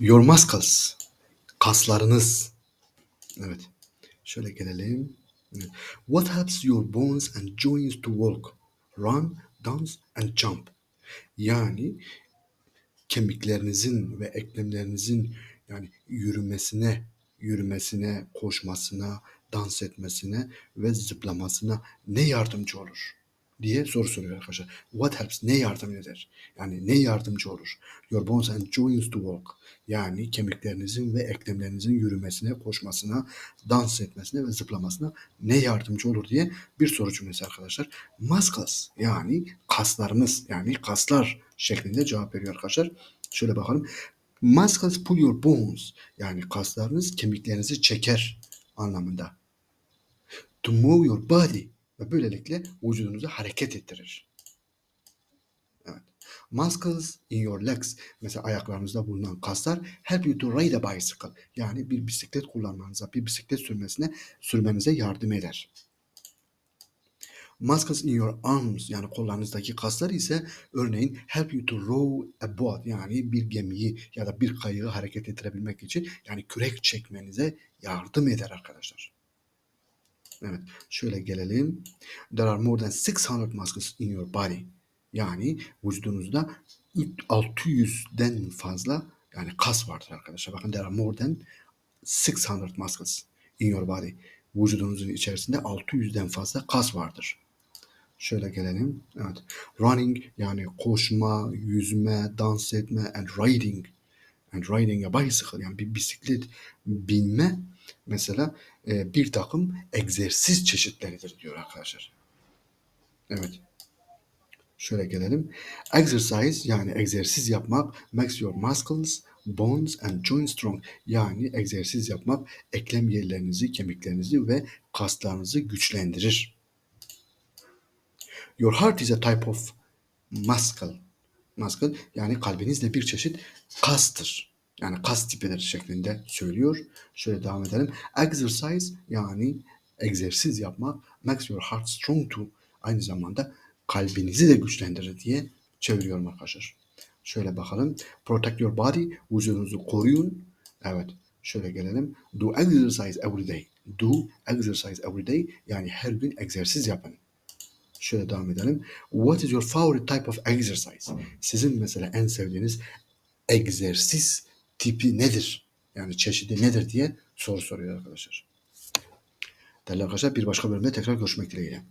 Your muscles. Kaslarınız. Evet. Şöyle gelelim. What helps your bones and joints to walk, run, dance and jump? Yani kemiklerinizin ve eklemlerinizin yani yürümesine, yürümesine, koşmasına, dans etmesine ve zıplamasına ne yardımcı olur? Diye soru soruyor arkadaşlar. What helps? Ne yardım eder? Yani ne yardımcı olur? Your bones and joints to walk. Yani kemiklerinizin ve eklemlerinizin yürümesine, koşmasına, dans etmesine ve zıplamasına ne yardımcı olur diye bir soru cümlesi arkadaşlar. Muscles yani kaslarımız yani kaslar şeklinde cevap veriyor arkadaşlar. Şöyle bakalım. Muscles pull your bones yani kaslarınız kemiklerinizi çeker anlamında. To move your body ve böylelikle vücudunuzu hareket ettirir. Evet. Muscles in your legs mesela ayaklarınızda bulunan kaslar help you to ride a bicycle yani bir bisiklet kullanmanıza, bir bisiklet sürmesine sürmenize yardım eder. Muscles in your arms yani kollarınızdaki kaslar ise örneğin help you to row a boat yani bir gemiyi ya da bir kayığı hareket ettirebilmek için yani kürek çekmenize yardım eder arkadaşlar. Evet şöyle gelelim. There are more than 600 muscles in your body. Yani vücudunuzda 600'den fazla yani kas vardır arkadaşlar. Bakın there are more than 600 muscles in your body. Vücudunuzun içerisinde 600'den fazla kas vardır. Şöyle gelelim. Evet. Running yani koşma, yüzme, dans etme and riding and riding a bicycle yani bir bisiklet binme mesela e, bir takım egzersiz çeşitleridir diyor arkadaşlar. Evet. Şöyle gelelim. Exercise yani egzersiz yapmak makes your muscles, bones and joints strong. Yani egzersiz yapmak eklem yerlerinizi, kemiklerinizi ve kaslarınızı güçlendirir. Your heart is a type of muscle. Muscle yani kalbinizde bir çeşit kastır. Yani kas tipidir şeklinde söylüyor. Şöyle devam edelim. Exercise yani egzersiz yapmak makes your heart strong too. Aynı zamanda kalbinizi de güçlendirir diye çeviriyorum arkadaşlar. Şöyle bakalım. Protect your body. Vücudunuzu koruyun. Evet. Şöyle gelelim. Do exercise every day. Do exercise every day. Yani her gün egzersiz yapın. Şöyle devam edelim. What is your favorite type of exercise? Sizin mesela en sevdiğiniz egzersiz tipi nedir? Yani çeşidi nedir diye soru soruyor arkadaşlar. Değerli arkadaşlar bir başka bölümde tekrar görüşmek dileğiyle.